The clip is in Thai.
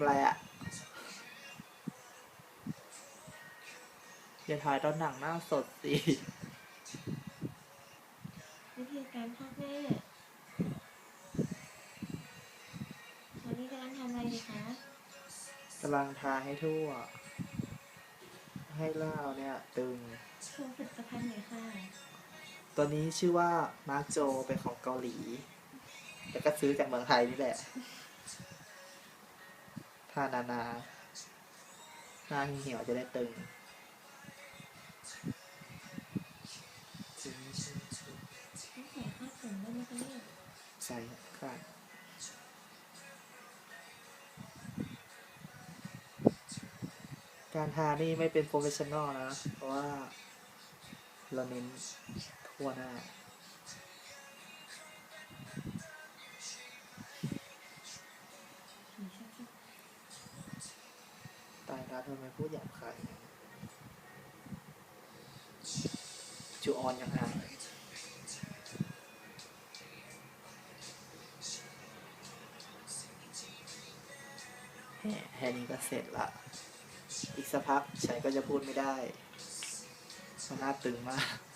อะไรอะอย่าถ่ายตอนหนังหน้าสดสิ วิธีการทอดแม่ตอนนี้กำลังทำอะไรดีคะกำลังทาให้ทั่ว ให้ล่าวเนี่ย ตึง โชว์ผลิตภัณฑ์หน่อยค่ะตัวนี้ชื่อว่ามาร์กโจเป็นของเกาหลีแต่ก็ซื้อจากเมืองไทยนี่แหละทานานา หน้าเหี่ยวจะได้ตึง ใส่คาดการทานี่ไม่เป็นโปรเฟชชั่นอลนะ เพราะว่า เราเน้นทั่วหน้าายแล้วทำไมพูดหยาบคายอย่างนั้นจูออนยังอ่านแค่แค่นี้ก็เสร็จละ อีกสักพักฉันก็จะพูดไม่ได้มันน่าตึงมาก